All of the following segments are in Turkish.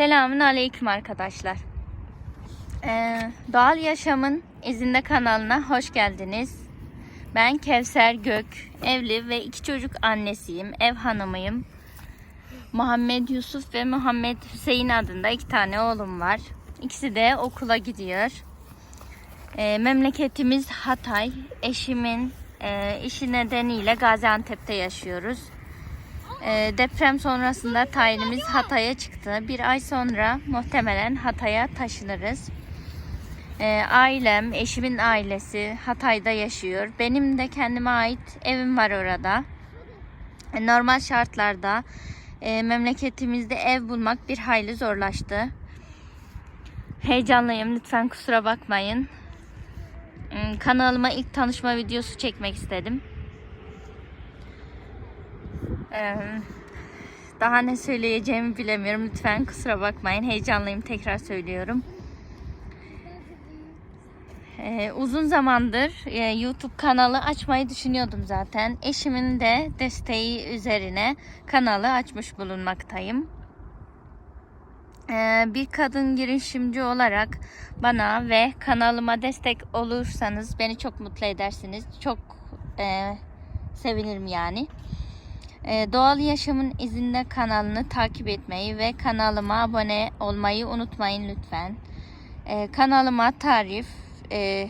Selamün aleyküm arkadaşlar. Ee, Doğal Yaşamın izinde kanalına hoş geldiniz. Ben Kevser Gök, evli ve iki çocuk annesiyim, ev hanımıyım. Muhammed Yusuf ve Muhammed Hüseyin adında iki tane oğlum var. İkisi de okula gidiyor. Ee, memleketimiz Hatay. Eşimin e, işi nedeniyle Gaziantep'te yaşıyoruz. Ee, deprem sonrasında tayinimiz Hatay'a çıktı. Bir ay sonra muhtemelen Hatay'a taşınırız. Ee, ailem, eşimin ailesi Hatay'da yaşıyor. Benim de kendime ait evim var orada. E, Normal şartlarda e, memleketimizde ev bulmak bir hayli zorlaştı. Heyecanlıyım. Lütfen kusura bakmayın. Hmm, Kanalıma ilk tanışma videosu çekmek istedim. Ee, daha ne söyleyeceğimi bilemiyorum. Lütfen kusura bakmayın. Heyecanlıyım. Tekrar söylüyorum. Ee, uzun zamandır e, YouTube kanalı açmayı düşünüyordum zaten. Eşimin de desteği üzerine kanalı açmış bulunmaktayım. Ee, bir kadın girişimci olarak bana ve kanalıma destek olursanız beni çok mutlu edersiniz. Çok e, sevinirim yani. Ee, Doğal Yaşamın izinde kanalını takip etmeyi ve kanalıma abone olmayı unutmayın lütfen. Ee, kanalıma tarif, e,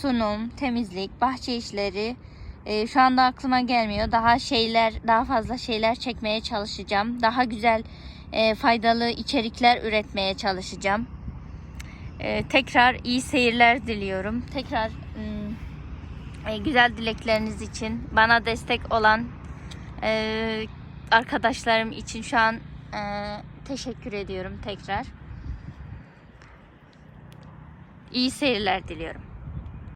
sunum, temizlik, bahçe işleri e, şu anda aklıma gelmiyor. Daha şeyler, daha fazla şeyler çekmeye çalışacağım. Daha güzel, e, faydalı içerikler üretmeye çalışacağım. Tekrar iyi seyirler diliyorum. Tekrar güzel dilekleriniz için bana destek olan e, arkadaşlarım için şu an e, teşekkür ediyorum tekrar. İyi seyirler diliyorum.